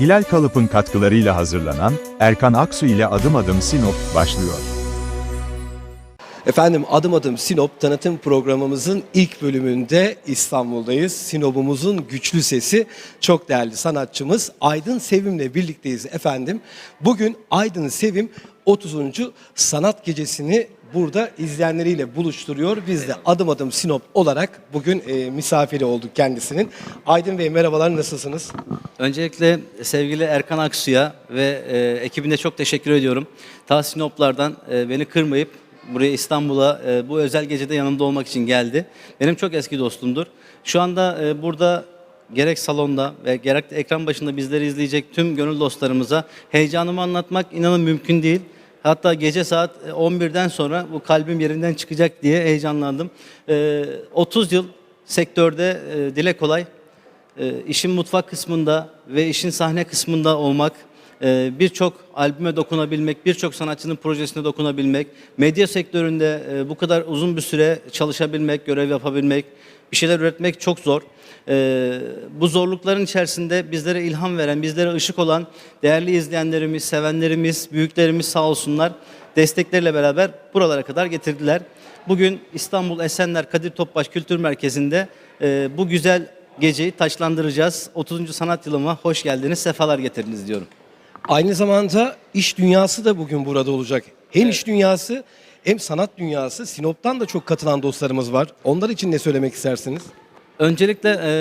Hilal Kalıp'ın katkılarıyla hazırlanan Erkan Aksu ile Adım Adım Sinop başlıyor. Efendim adım adım Sinop tanıtım programımızın ilk bölümünde İstanbul'dayız. Sinop'umuzun güçlü sesi çok değerli sanatçımız Aydın Sevim'le birlikteyiz efendim. Bugün Aydın Sevim 30. Sanat Gecesi'ni burada izleyenleriyle buluşturuyor. Biz de adım adım Sinop olarak bugün e, misafiri olduk kendisinin. Aydın Bey merhabalar nasılsınız? Öncelikle sevgili Erkan Aksu'ya ve e, ekibine çok teşekkür ediyorum. Ta Sinoplardan e, beni kırmayıp buraya İstanbul'a e, bu özel gecede yanımda olmak için geldi. Benim çok eski dostumdur. Şu anda e, burada gerek salonda ve gerek de ekran başında bizleri izleyecek tüm gönül dostlarımıza heyecanımı anlatmak inanın mümkün değil. Hatta gece saat 11'den sonra bu kalbim yerinden çıkacak diye heyecanlandım. E, 30 yıl sektörde e, dile kolay e, işin mutfak kısmında ve işin sahne kısmında olmak, e, birçok albüme dokunabilmek, birçok sanatçının projesine dokunabilmek, medya sektöründe e, bu kadar uzun bir süre çalışabilmek, görev yapabilmek, bir şeyler üretmek çok zor. E, bu zorlukların içerisinde bizlere ilham veren, bizlere ışık olan değerli izleyenlerimiz, sevenlerimiz, büyüklerimiz sağ olsunlar destekleriyle beraber buralara kadar getirdiler. Bugün İstanbul Esenler Kadir Topbaş Kültür Merkezi'nde e, bu güzel geceyi taçlandıracağız. 30. sanat yılıma hoş geldiniz, sefalar getirdiniz diyorum. Aynı zamanda iş dünyası da bugün burada olacak. Hem iş dünyası hem sanat dünyası. Sinop'tan da çok katılan dostlarımız var. Onlar için ne söylemek istersiniz? Öncelikle e,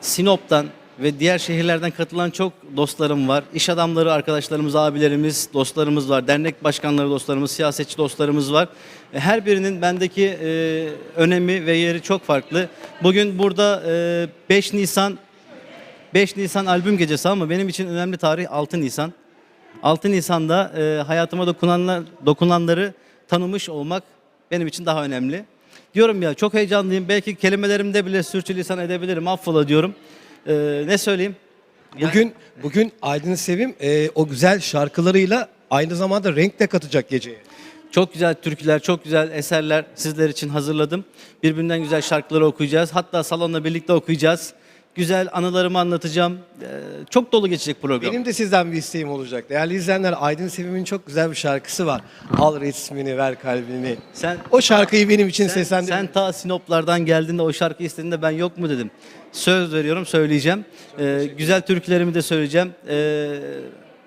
Sinop'tan ve diğer şehirlerden katılan çok dostlarım var. İş adamları, arkadaşlarımız, abilerimiz, dostlarımız var. Dernek başkanları dostlarımız, siyasetçi dostlarımız var. E, Her birinin bendeki e, önemi ve yeri çok farklı. Bugün burada e, 5 Nisan 5 Nisan albüm gecesi ama benim için önemli tarih 6 Nisan. 6 Nisan'da e, hayatıma dokunanlar, dokunanları tanımış olmak benim için daha önemli. Diyorum ya çok heyecanlıyım. Belki kelimelerimde bile sürçülisan edebilirim. Affola diyorum. E, ne söyleyeyim? Yani- Bugün bugün Aydın Sevim e, o güzel şarkılarıyla aynı zamanda renk de katacak geceye. Çok güzel türküler, çok güzel eserler sizler için hazırladım. Birbirinden güzel şarkıları okuyacağız. Hatta salonla birlikte okuyacağız. Güzel anılarımı anlatacağım. E, çok dolu geçecek program. Benim de sizden bir isteğim olacak. Değerli izleyenler Aydın Sevim'in çok güzel bir şarkısı var. Al resmini ver kalbini. Sen O şarkıyı benim için Sen, sen ta Sinoplardan geldiğinde o şarkı istediğinde ben yok mu dedim. Söz veriyorum söyleyeceğim. Ee, güzel türkülerimi de söyleyeceğim. Ee,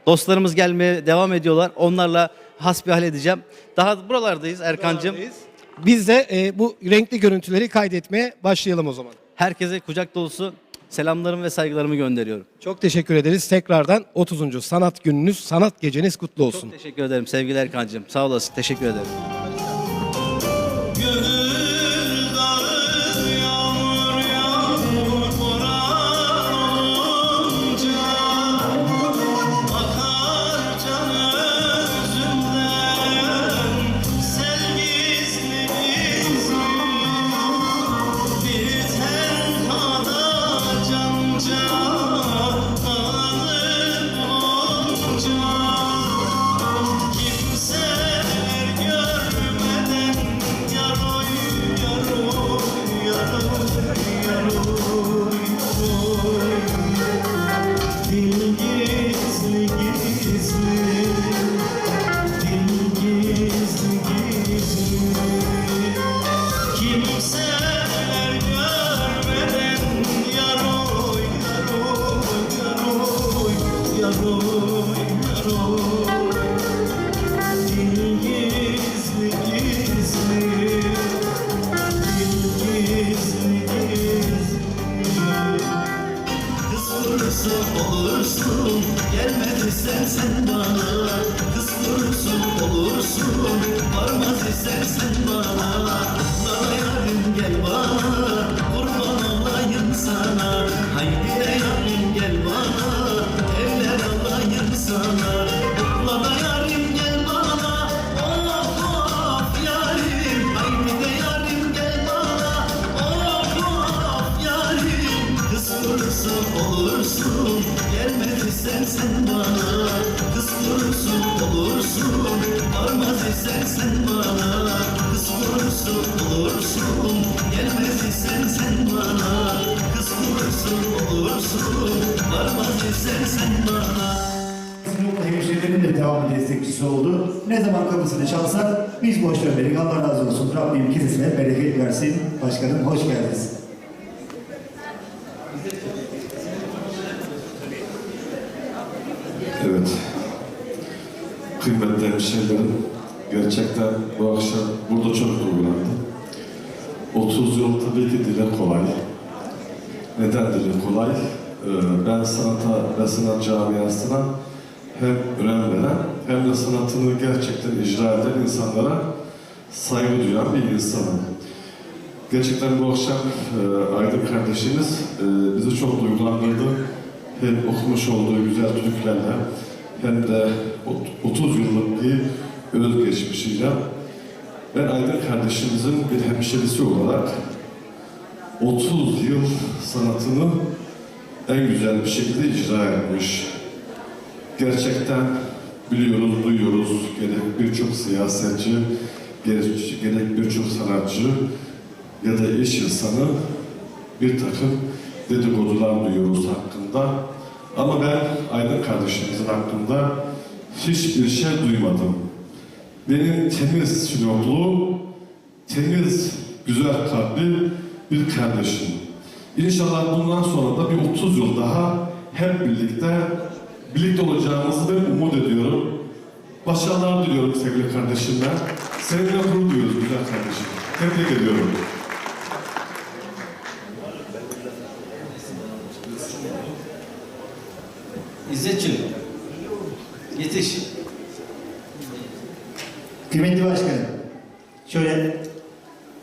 dostlarımız gelmeye devam ediyorlar. Onlarla hasbihal edeceğim. Daha buralardayız Erkancığım. Biz de e, bu renkli görüntüleri kaydetmeye başlayalım o zaman. Herkese kucak dolusu selamlarımı ve saygılarımı gönderiyorum. Çok teşekkür ederiz. Tekrardan 30. Sanat Gününüz, Sanat Geceniz kutlu olsun. Çok teşekkür ederim sevgili Erkancığım. Sağ olasın. Teşekkür ederim. Destekçisi oldu. Ne zaman kapısını çalsak biz boş dönmedik. Allah razı olsun. Rabbim kesesine bereket versin. Başkanım hoş geldiniz. Evet. Kıymetli hemşehrilerim, gerçekten bu akşam burada çok duygulandım. 30 yıl tabii ki dile kolay. Neden dile kolay? Ee, ben sanata ve sanat camiasına hem önem veren hem de sanatını gerçekten icra eden insanlara saygı duyan bir insanım. Gerçekten bu akşam e, Aydın kardeşimiz e, bizi çok duygulandırdı. Hem okumuş olduğu güzel türkülerle hem de ot- 30 yıllık bir özgeçmişiyle ben Aydın kardeşimizin bir hemşerisi olarak 30 yıl sanatını en güzel bir şekilde icra etmiş. Gerçekten biliyoruz, duyuyoruz gerek birçok siyasetçi, gerek, birçok sanatçı ya da iş insanı bir takım dedikodular duyuyoruz hakkında. Ama ben Aydın kardeşimizin hakkında hiçbir şey duymadım. Benim temiz Sinoplu, temiz, güzel kalpli bir kardeşim. İnşallah bundan sonra da bir 30 yıl daha hep birlikte birlikte olacağımızı ben umut ediyorum. Başarılar diliyorum sevgili kardeşimler. Seninle gurur duyuyoruz güzel kardeşim. Tebrik ediyorum. İzzetciğim, yetiş. Kıymetli başkanım. Şöyle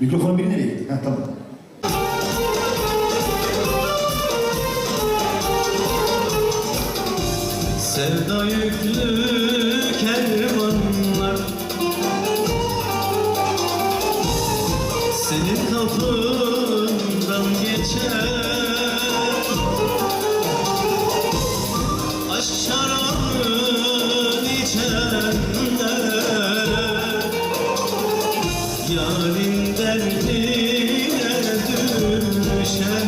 mikrofon biri nereye gitti? Ha, tamam. Derdine düşer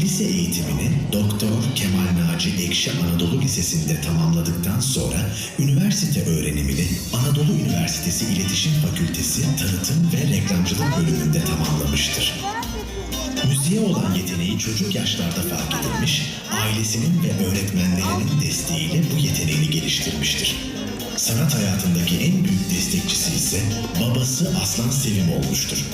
lise eğitimini Doktor Kemal Naci Ekşi Anadolu Lisesi'nde tamamladıktan sonra üniversite öğrenimini Anadolu Üniversitesi İletişim Fakültesi Tanıtım ve Reklamcılık bölümünde tamamlamıştır. Müziğe olan yeteneği çocuk yaşlarda fark edilmiş, ailesinin ve öğretmenlerinin desteğiyle bu yeteneğini geliştirmiştir. Sanat hayatındaki en büyük destekçisi ise babası Aslan Sevim olmuştur.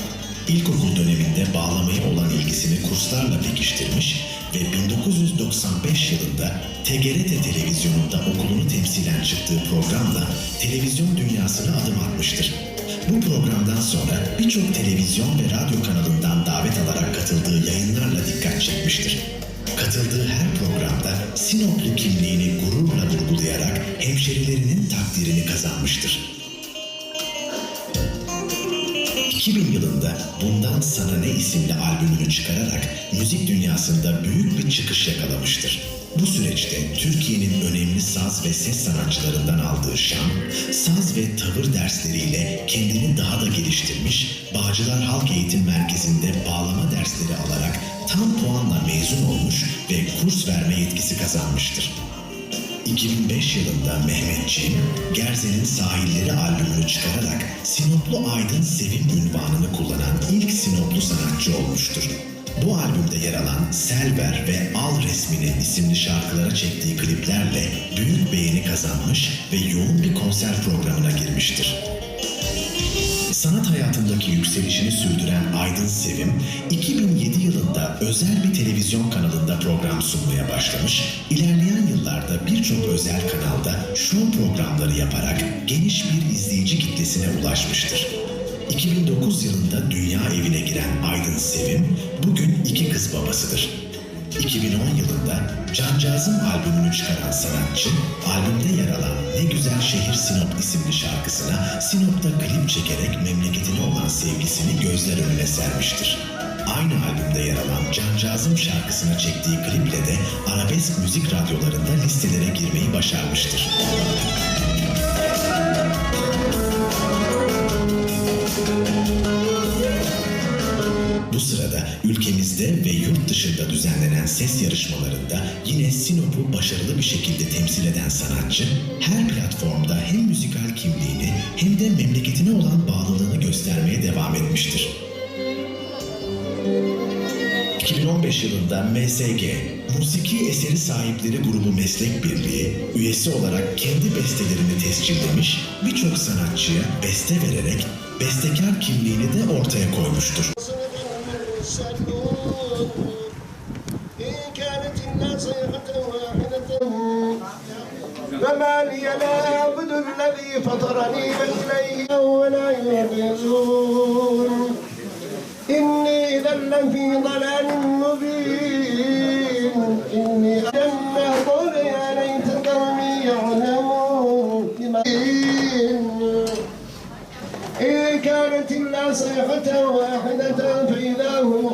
İlkokul döneminde bağlamaya olan ilgisini kurslarla pekiştirmiş ve 1995 yılında TGRT televizyonunda okulunu temsilen çıktığı programla televizyon dünyasına adım atmıştır. Bu programdan sonra birçok televizyon ve radyo kanalından davet alarak katıldığı yayınlarla dikkat çekmiştir. Katıldığı her programda Sinoplu kimliğini gururla vurgulayarak hemşerilerinin takdirini kazanmıştır. 2000 yılında Bundan Sana Ne isimli albümünü çıkararak müzik dünyasında büyük bir çıkış yakalamıştır. Bu süreçte Türkiye'nin önemli saz ve ses sanatçılarından aldığı şan, saz ve tavır dersleriyle kendini daha da geliştirmiş, Bağcılar Halk Eğitim Merkezi'nde bağlama dersleri alarak tam puanla mezun olmuş ve kurs verme yetkisi kazanmıştır. 2005 yılında Mehmetçiğim, Gerze'nin Sahilleri albümünü çıkararak Sinoplu Aydın Sevim ünvanını kullanan ilk Sinoplu sanatçı olmuştur. Bu albümde yer alan Selver ve Al Resmini isimli şarkılara çektiği kliplerle büyük beğeni kazanmış ve yoğun bir konser programına girmiştir. Sanat hayatındaki yükselişini sürdüren Aydın Sevim, 2007 yılında özel bir televizyon kanalında program sunmaya başlamış, ilerleyen yıllarda birçok özel kanalda show programları yaparak geniş bir izleyici kitlesine ulaşmıştır. 2009 yılında dünya evine giren Aydın Sevim, bugün iki kız babasıdır. 2010 yılında Cancağızım albümünü çıkaran sanatçı, albümde yer alan Ne Güzel Şehir Sinop isimli şarkısına Sinop'ta klip çekerek memleketine olan sevgisini gözler önüne sermiştir. Aynı albümde yer alan Cancağızım şarkısına çektiği kliple de arabesk müzik radyolarında listelere girmeyi başarmıştır. Dışında düzenlenen ses yarışmalarında yine Sinop'u başarılı bir şekilde temsil eden sanatçı, her platformda hem müzikal kimliğini hem de memleketine olan bağlılığını göstermeye devam etmiştir. 2015 yılında MSG, Musiki Eseri Sahipleri Grubu Meslek Birliği, üyesi olarak kendi bestelerini tescillemiş, birçok sanatçıya beste vererek bestekar kimliğini de ortaya koymuştur. إن كانت الناس صيحة واحدة. فما لي لا أعبد الذي فطرني بل إليه ولا يرجعون إني إذا لفي ضلال مبين. إني لما قل يا ليت قومي يعلمون. بما إن كانت إلا صيحة واحدة فإذا هم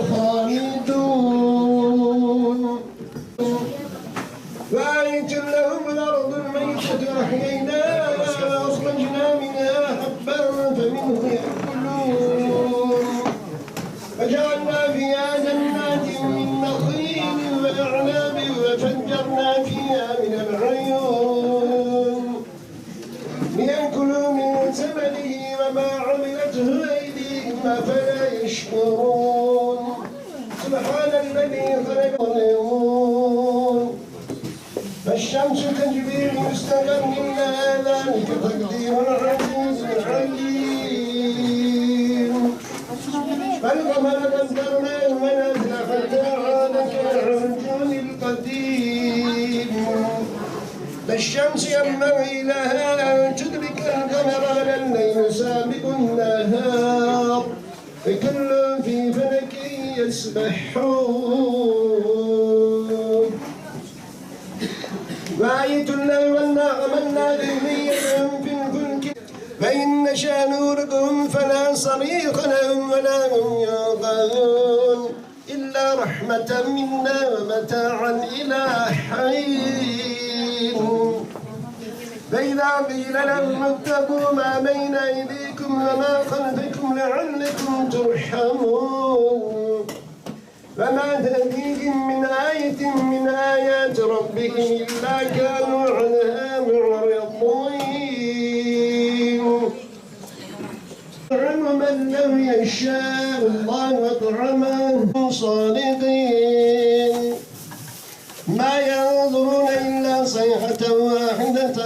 الميتة أحييناها وأخرجنا منها حبا فمنه يأكلون. فجعلنا فيها جنات من نخيل وأعناب وفجرنا فيها من العيون. ليأكلوا من ثمره وما عملته أيديهم أفلا يشكرون. سبحان الذي خلق اليوم فالشمس تجري لمستقر لها ذلك تقدير العزيز العليم فالقمر قدرناه منازل عاد كالعرجون القديم فالشمس ينبغي لها أن تدرك القمر ولا الليل سابق النهار فكل في فلك يسبحون. وآية الله والنعمنا ذرية في الفلك. فإن نشأ نوركم فلا صريخ لهم ولا هم ينقذون إلا رحمة منا ومتاعا إلى حين. فإذا قيل لهم اتقوا ما بين أيديكم وما خلفكم لعلكم ترحمون. فما تأتيهم من آية من آيات ربهم إلا كانوا عنها معرضين. طعم من لم يشاء الله طعمه صادقين. ما ينظرون إلا صيحة واحدة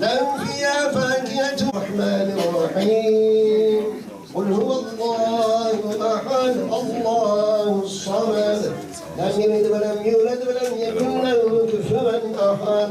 لهم فيها فاكهة الرحمن الرحيم. قل هو الله الصمد لم يلد ولم يولد ولم يكن له كفوا أحد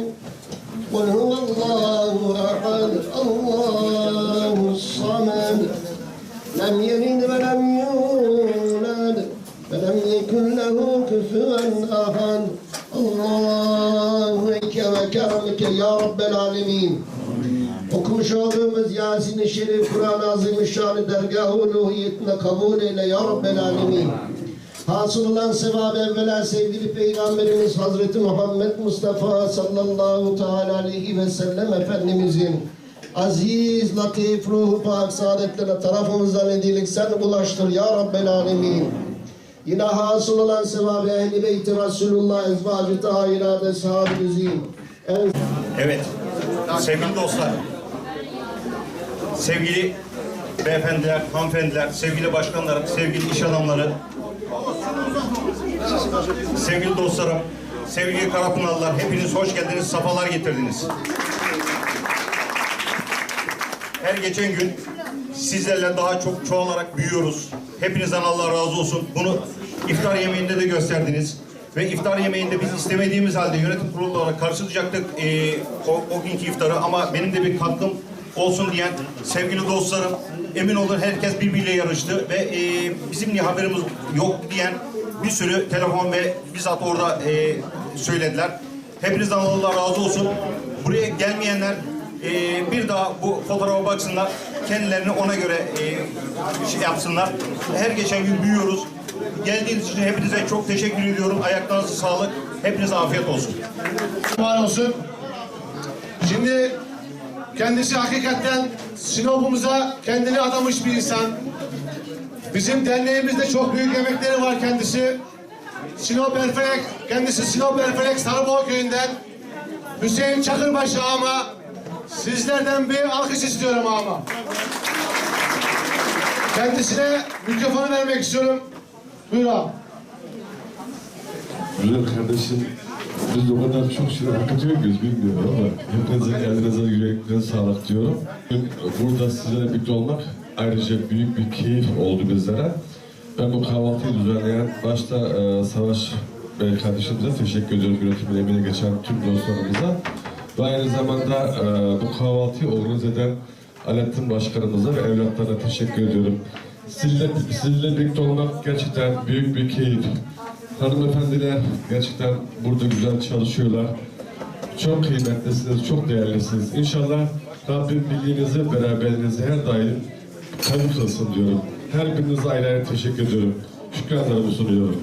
أهان الله وكرمك يا رب العالمين Okumuş olduğumuz Yasin-i Şerif Kur'an-ı Azimüşşan'ı dergah-ı uluhiyetine kabul eyle ya Rabbel Alemin. Hasıl olan sevabı evvela sevgili Peygamberimiz Hazreti Muhammed Mustafa sallallahu teala aleyhi ve sellem Efendimizin aziz, latif, ruhu pak saadetlerine tarafımızdan edilik sen ulaştır ya Rabbel Alemin. Yine hasıl olan sevabı Ehl-i Beyt-i Resulullah ezvacı tahirat eshab-ı üzim. En Evet, sevgili dostlar, sevgili beyefendiler, hanımefendiler, sevgili başkanlarım, sevgili iş adamları, sevgili dostlarım, sevgili Karapınarlılar, hepiniz hoş geldiniz, safalar getirdiniz. Her geçen gün sizlerle daha çok çoğalarak büyüyoruz. Hepinizden Allah razı olsun. Bunu iftar yemeğinde de gösterdiniz. Ve iftar yemeğinde biz istemediğimiz halde yönetim kurulu olarak karşılayacaktık eee o, o günkü iftarı ama benim de bir katkım olsun diyen sevgili dostlarım emin olun herkes birbiriyle yarıştı ve eee bizim niye haberimiz yok diyen bir sürü telefon ve bizzat orada eee söylediler. Hepinizden Allah razı olsun. Buraya gelmeyenler ee, bir daha bu fotoğrafa baksınlar. Kendilerini ona göre e, şey yapsınlar. Her geçen gün büyüyoruz. Geldiğiniz için hepinize çok teşekkür ediyorum. Ayaklarınıza sağlık. Hepinize afiyet olsun. var olsun. Şimdi kendisi hakikaten Sinop'umuza kendini adamış bir insan. Bizim derneğimizde çok büyük emekleri var kendisi. Sinop Erfelek, kendisi Sinop Erfelek Sarıboğa köyünden Hüseyin Çakırbaşı ama sizlerden bir alkış istiyorum ama. Kendisine mikrofonu vermek istiyorum. Buyur abi. Güzel kardeşim, biz o kadar çok şey hak ediyor bilmiyorum ama hepinizin elinize yüreklerine sağlık diyorum. Burada sizlerle birlikte olmak ayrıca büyük bir keyif oldu bizlere. Ben bu kahvaltıyı düzenleyen başta e, Savaş Bey kardeşimize teşekkür ediyoruz yönetimin emeğine geçen tüm dostlarımıza. Ve aynı zamanda e, bu kahvaltıyı organize eden Alaaddin Başkanımıza ve evlatlarına teşekkür ediyorum. Sizinle, sizinle birlikte olmak gerçekten büyük bir keyif. Hanımefendiler gerçekten burada güzel çalışıyorlar. Çok kıymetlisiniz, çok değerlisiniz. İnşallah Rabbim birliğinizi, beraberliğinizi her daim kılsın diyorum. Her birinize ayrı ayrı teşekkür ediyorum. Şükranlarımı sunuyorum.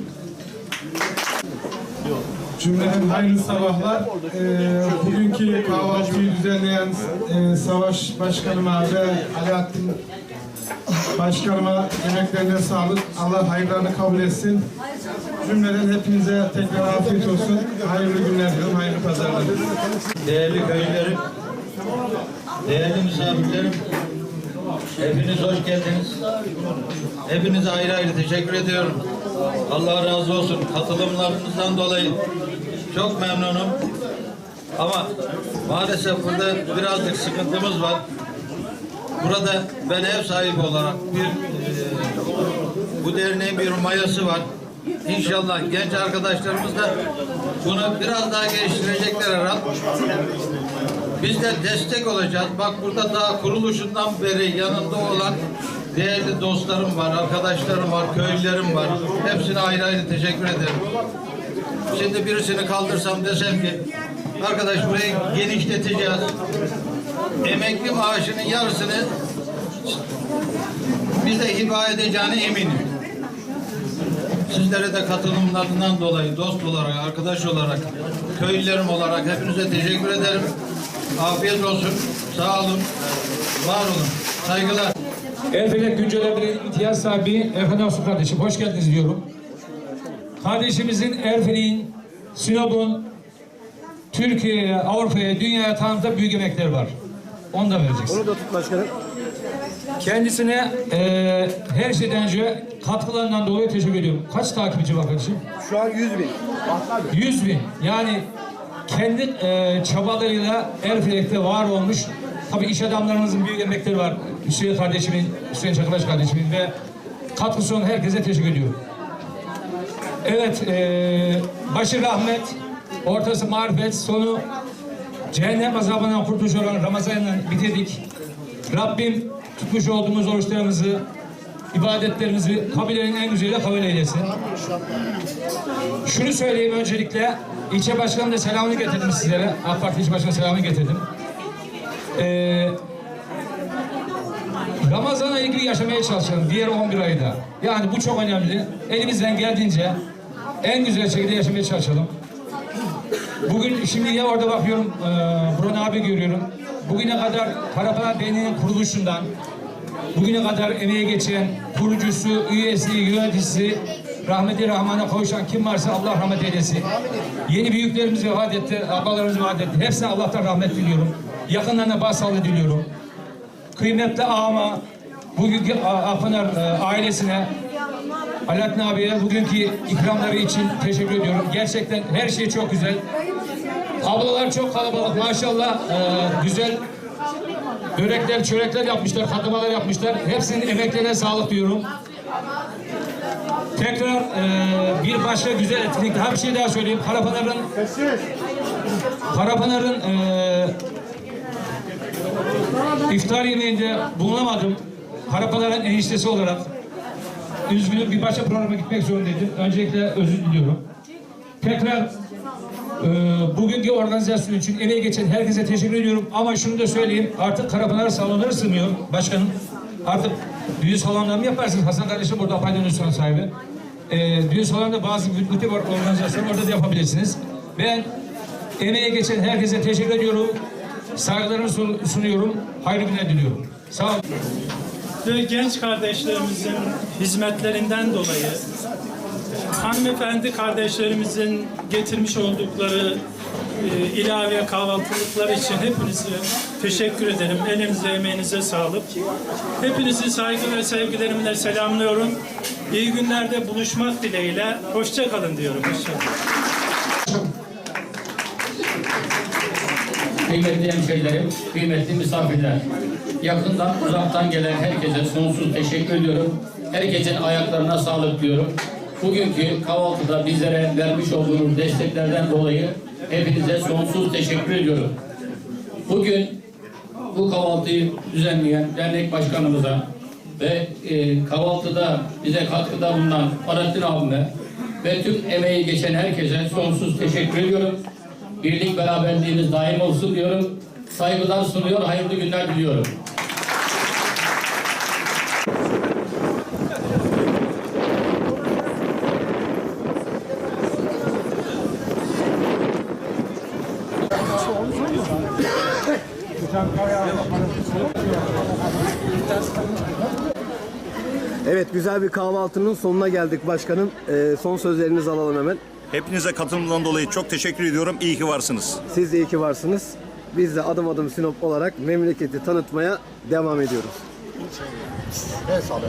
Cümleten hayırlı sabahlar. Ee, bugünkü kahvaltıyı düzenleyen e, Savaş Başkanıma ve Alaaddin Başkanıma emeklerine sağlık. Allah hayırlarını kabul etsin. Cümleden hepinize tekrar afiyet olsun. Hayırlı günler diliyorum, hayırlı pazarlar. Değerli köylülerim, değerli misafirlerim, hepiniz hoş geldiniz. Hepinize ayrı ayrı teşekkür ediyorum. Allah razı olsun katılımlarınızdan dolayı çok memnunum. Ama maalesef burada birazcık sıkıntımız var. Burada ben ev sahibi olarak bir e, bu derneğin bir mayası var. İnşallah genç arkadaşlarımız da bunu biraz daha geliştirecekler herhalde. Biz de destek olacağız. Bak burada daha kuruluşundan beri yanında olan değerli dostlarım var, arkadaşlarım var, köylülerim var. Hepsine ayrı ayrı teşekkür ederim. Şimdi birisini kaldırsam desem ki arkadaş burayı genişleteceğiz. Emekli maaşının yarısını bize hiba edeceğine eminim. Sizlere de katılımlarından dolayı dost olarak, arkadaş olarak, köylülerim olarak hepinize teşekkür ederim. Afiyet olsun. Sağ olun. Var olun. Saygılar. Erfelek Güncel'e imtiyaz sahibi Erkan Aksu kardeşim hoş geldiniz diyorum. Kardeşimizin Erfelek'in, Sinop'un Türkiye'ye, Avrupa'ya, dünyaya tanıtıda büyük emekleri var. Onu da vereceksin. Onu da tut başkanım. Kendisine eee, her şeyden önce katkılarından dolayı teşekkür ediyorum. Kaç takipçi var kardeşim? Şu an 100 bin. 100 bin. Yani kendi eee çabalarıyla Erfelek'te var olmuş. Tabii iş adamlarımızın büyük emekleri var. Hüseyin kardeşimin, Hüseyin Çakılaş kardeşimin ve katkısı olan herkese teşekkür ediyorum. Evet, eee başı rahmet, ortası marifet, sonu cehennem azabından kurtuluş olan Ramazan'la bitirdik. Rabbim tutmuş olduğumuz oruçlarımızı ibadetlerinizi kabilenin en güzeliyle kabul eylesin. Şunu söyleyeyim öncelikle. İlçe başkanım da selamını getirdim sizlere. AK Parti ilçe başkanı selamını getirdim. Ee, Ramazan'a ilgili yaşamaya çalışalım. Diğer 11 ayda. Yani bu çok önemli. Elimizden geldiğince en güzel şekilde yaşamaya çalışalım. Bugün şimdi ya orada bakıyorum, e, Burhan abi görüyorum. Bugüne kadar Karapınar Derneği'nin kuruluşundan, bugüne kadar emeğe geçen kurucusu, üyesi, yöneticisi, rahmeti rahmana kavuşan kim varsa Allah rahmet eylesin. Yeni büyüklerimiz vefat etti, abalarımız vefat etti. Hepsine Allah'tan rahmet diliyorum. Yakınlarına başsağlığı diliyorum. Kıymetli ağama, bugünkü Akpınar e, ailesine, Alaaddin abiye bugünkü ikramları için teşekkür ediyorum. Gerçekten her şey çok güzel. Ablalar çok kalabalık maşallah. e, güzel börekler, çörekler yapmışlar, katlamalar yapmışlar. Hepsinin emeklerine sağlık diyorum. Tekrar e, bir başka güzel etkinlik. Daha bir şey daha söyleyeyim. Karapınar'ın Karapınar'ın e, iftar yemeğinde bulunamadım. Karapınar'ın eniştesi olarak. Üzgünüm bir başka programa gitmek zorundaydım. Öncelikle özür diliyorum. Tekrar e, bugünkü organizasyon için emeği geçen herkese teşekkür ediyorum. Ama şunu da söyleyeyim. Artık Karapınar salonları sığmıyor başkanım. Artık düğün salonları mı yaparsınız? Hasan kardeşim burada Apaydın sahibi. E, düğün salonunda bazı bu tip organizasyon orada da yapabilirsiniz. Ben emeğe geçen herkese teşekkür ediyorum. Saygılarımı sun- sunuyorum. Hayırlı günler diliyorum. Sağ olun. ve genç kardeşlerimizin hizmetlerinden dolayı hanımefendi kardeşlerimizin getirmiş oldukları e, ilave kahvaltılıklar için hepinize teşekkür ederim. Elinize emeğinize sağlık. Hepinizi saygı ve sevgilerimle selamlıyorum. İyi günlerde buluşmak dileğiyle. Hoşça kalın diyorum. Hoşça. Kıymetli hemşehrilerim, kıymetli misafirler. Yakından uzaktan gelen herkese sonsuz teşekkür ediyorum. Herkesin ayaklarına sağlık diyorum. Bugünkü kahvaltıda bizlere vermiş olduğunuz desteklerden dolayı hepinize sonsuz teşekkür ediyorum. Bugün bu kahvaltıyı düzenleyen dernek başkanımıza ve e, kahvaltıda bize katkıda bulunan Fahrettin abime ve tüm emeği geçen herkese sonsuz teşekkür ediyorum. Birlik beraberliğiniz daim olsun diyorum. Saygılar sunuyor, hayırlı günler diliyorum. Evet güzel bir kahvaltının sonuna geldik başkanım. Ee, son sözlerinizi alalım hemen. Hepinize katılımdan dolayı çok teşekkür ediyorum. İyi ki varsınız. Siz de iyi ki varsınız. Biz de adım adım Sinop olarak memleketi tanıtmaya devam ediyoruz. Evet sağ olun.